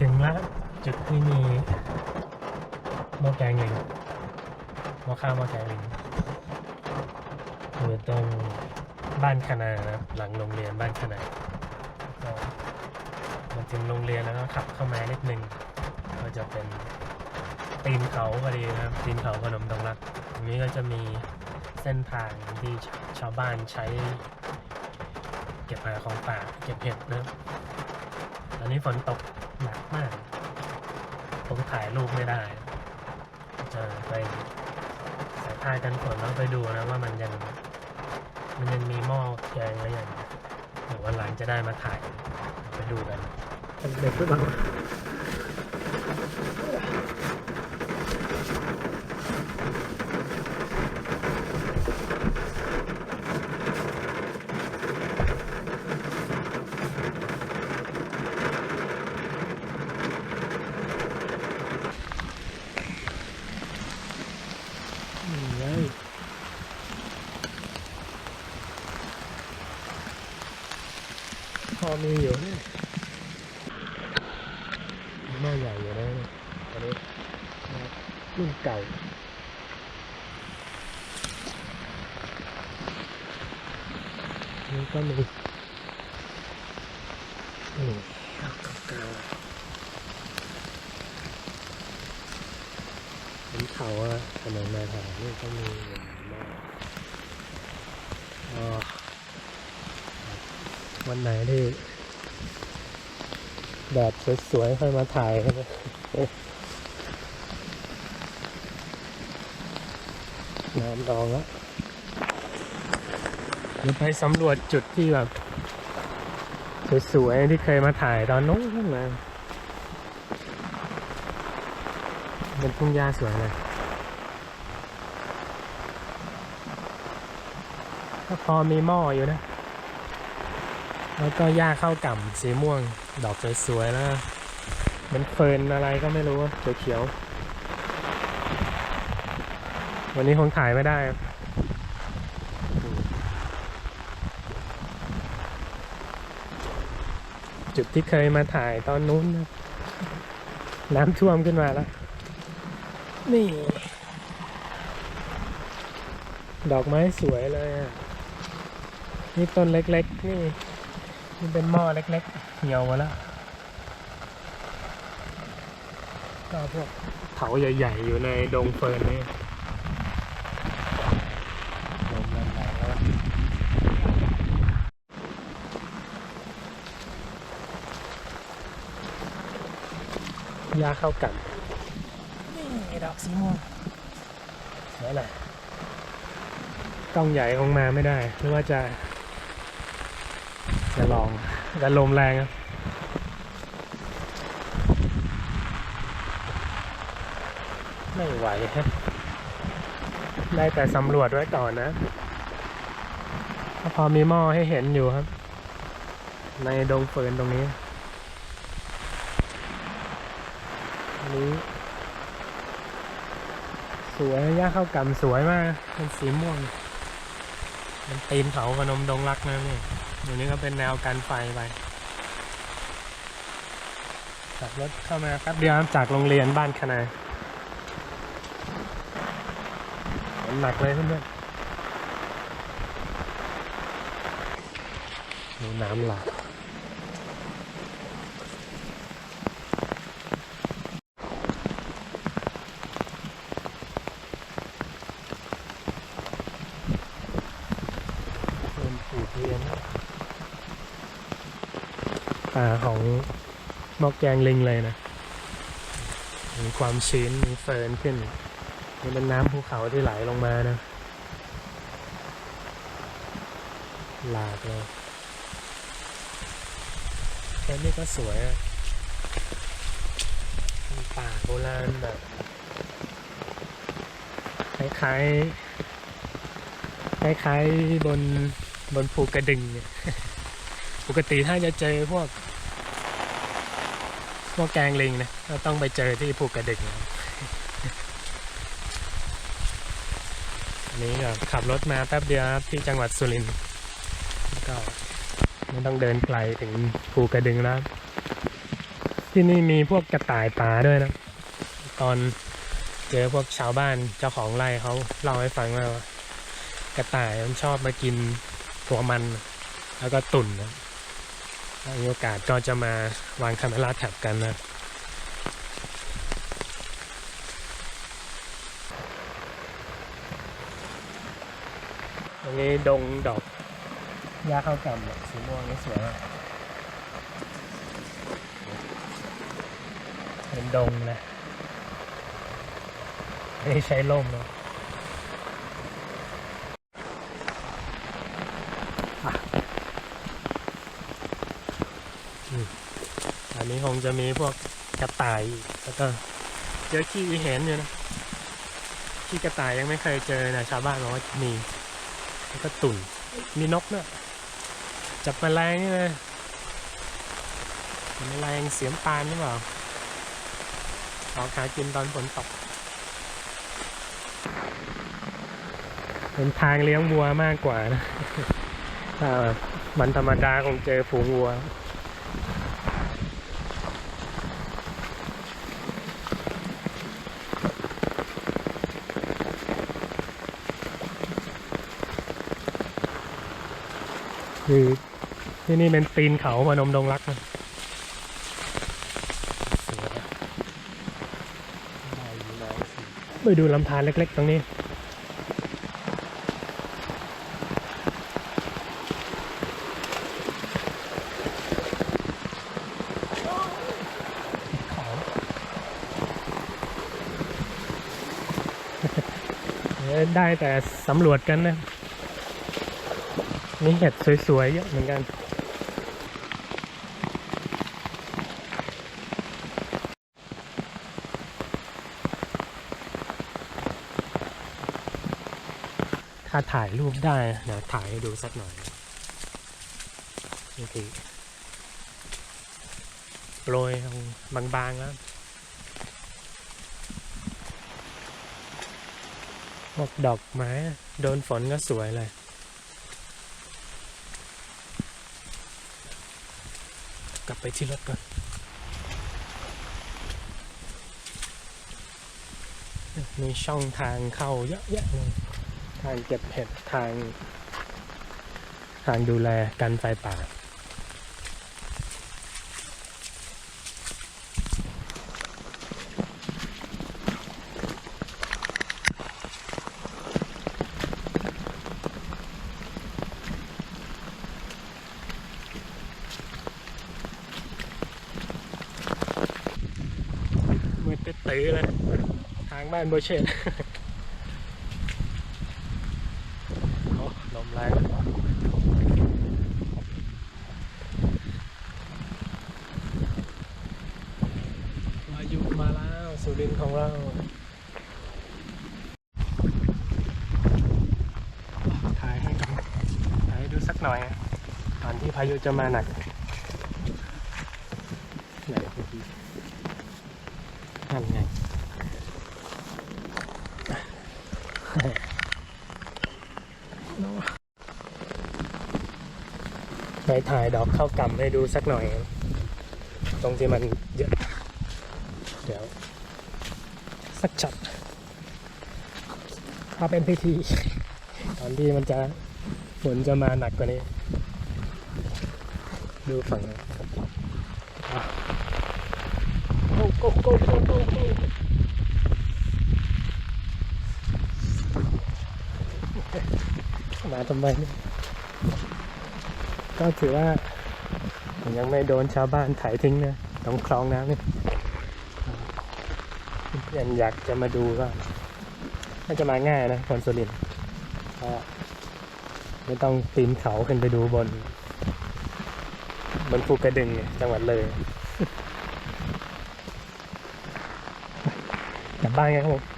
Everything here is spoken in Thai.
ถึงแล้วจุดที่มีหม้อแกงลิงหม้อข้าวหม้อแกงลิงอยู่ตรงบ้านคณานะครับหลังโรงเรียนบ้านคณาก็มาถึงโรงเรียนแล้วก็ขับเข้ามานิดนึงก็จะเป็นตีนเขาพอดีนะครับตีนเขาพนมดงรักตรงนี้ก็จะมีเส้นทางที่ชาวบ้านใช้ เก็บหาของป่าเก็บเห็ดนะครับตอนนี้ฝนตก หนักมาก ผมถ่ายรูปไม่ได้จะไปสายทากันฝนแล้วไปดูนะว่ามันยัง มันยังมีหม้อแกงอะไรอย่างหรือวันหลังจะได้มาถ่ายไปดูกันเด็กหรือเปล่านี่ไงพ อมีอยู่นะหม้อใหญ่อยู่นะอันนี้นะครับรุ่นเก่านี่ก็มีนี่ข้าเก่าๆเป็นเขาอะถนนมาทานี่ก็มี วันไหนที่แดดสวยๆค่อยมาถ่ายน้ำดองแล้วเดี๋ยวไปสำรวจจุดที่แบบสวยๆที่เคยมาถ่ายตอนนู้นมาเป็นทุ่งหญ้าสวยเลยก็พอมีหม้ออยู่นะ แล้วก็หญ้าเข้ากล่ำสีม่วง ดอกสวยๆแล้วมันเฟิร์นอะไรก็ไม่รู้เขียวๆวันนี้คงถ่ายไม่ได้จุดที่เคยมาถ่ายตอนนู้น น้ำท่วมขึ้นมาแล้ว นี่ ดอกไม้สวยเลยอะ นี่ต้นเล็ก ๆ นี่ นี่เป็นหม้อเล็กๆเหี่ยวมาแล้วก็พวกเถาใหญ่ ๆ อยู่ในดงเฟิร์นนี่ลมแรงๆแล้วยาเข้ากันนี่ดอกสีม่วงสวยเลยกล้องใหญ่คงมาไม่ได้หรือว่าจะ จะลองจะลมแรงครับไม่ไหวฮะได้แต่สำรวจไว้ก่อนนะพอมีหม้อให้เห็นอยู่ครับ ในดงเฟินตรงนี้อันนี้สวยย่าเข้ากำสวยมาก เป็นสีม่วงเป็นตีนเขาพนมดงรักนะนี่ อยู่นี้ก็เป็นแนวกันไฟไปขับรถเข้ามาแป๊บเดียวจากโรงเรียนบ้านคณาหนักเลยเพื่อนๆดูน้ำหลาก เป็นผูกเรียนป่า ของมอกแกงลิงเลยนะ มีความชื้นมีเฟิร์นขึ้นนี่เป็นน้ำภูเขาที่ไหลลงมานะหลากเลยแค่นี้ก็สวยอะเป็นป่าโบราณแบบคล้ายๆคล้ายๆบนบนภูกระดึงเนี่ย ปกติถ้าจะเจอพวก พวกแกงลิงนะก็ต้องไปเจอที่ภูกระดึงนะอันนี้ก็ขับรถมาแป๊บเดียวครับที่จังหวัดสุรินทร์ก็ไม่ต้องเดินไกลถึงภูกระดึงแล้วที่นี่มีพวกกระต่ายป่าด้วยนะ ตอนเจอพวกชาวบ้านเจ้าของไร่เขาเล่าให้ฟังว่ากระต่ายมันชอบมากินตัวมัน แล้วก็ตุ่นนะ มีโอกาสก็จะมาวางคาเมราแท็บกันนะตรงนี้ดงดอกหญ้าข้าวกำอะสีม่วงนี่สวยมากเป็นดงนะไม่ได้ใช้ล่มนะอะอืมอั นนี้คงจะมีพวกกระต่ายกแล้วก็เจอขี้อีเห็นอยู่นะขี้กระต่ายยังไม่เคยเจอนะชาวบ้านบอกว่ามีแล้วก็ตุ่นมีนกด้วยจับแมลงนี่เลยแมลงเสียมปานหรือเปล่าออกหากินตอนฝนตกเป็นทางเลี้ยงวัวมากกว่านะถ้ามันธรรมดาคงเจอฝูงวัว คือที่นี่เป็นตีนเขาพนมดงรักนะสวยได้อยู่ได้สิไปดูลำธารเล็ก ๆ ตรงนี้เขาเออได้แต่สำรวจกันนะ มีเห็ดสวยๆเยอะเหมือนกัน ถ้าถ่ายรูปได้เดี๋ยวถ่ายให้ดูสักหน่อยนี่คือโปรยบางๆแล้วพวกดอกไม้ โดนฝนก็สวยเลย กลับไปที่รถก่อนมีช่องทางเข้าเยอะแยะเลยทางเก็บเห็ดทาง ทางดูแลกันไฟป่า มืดตื้อเลย ทางบ้านโบเชตโอ้ลมแรงวายุมาแล้วสุรินของเราถ่ายให้ดูถ่ายให้ดูสักหน่อยก่อนที่พายุจะมาหนักไหนพี่ นั่นไงไปถ่ายดอกข้าวกำให้ดูสักหน่อย ตรงที่มันเยอะ เดี๋ยว สักช็อตถ้าเป็นพิธี ตอนที่มันจะฝนจะมาหนักกว่านี้ ดูฝั่ง go go go go go มาทำไมก็ถือว่ายังไม่โดนชาวบ้านถ่ายทิ้งนะตรงคลองน้ำนี่เพื่อนอยากจะมาดูก็น่าจะมาง่ายนะคนสุรินทร์ไม่ต้องปีนเขาขึ้นไปดูบน บนภูกระดึงเนี่ยจังหวัดเลย กลับ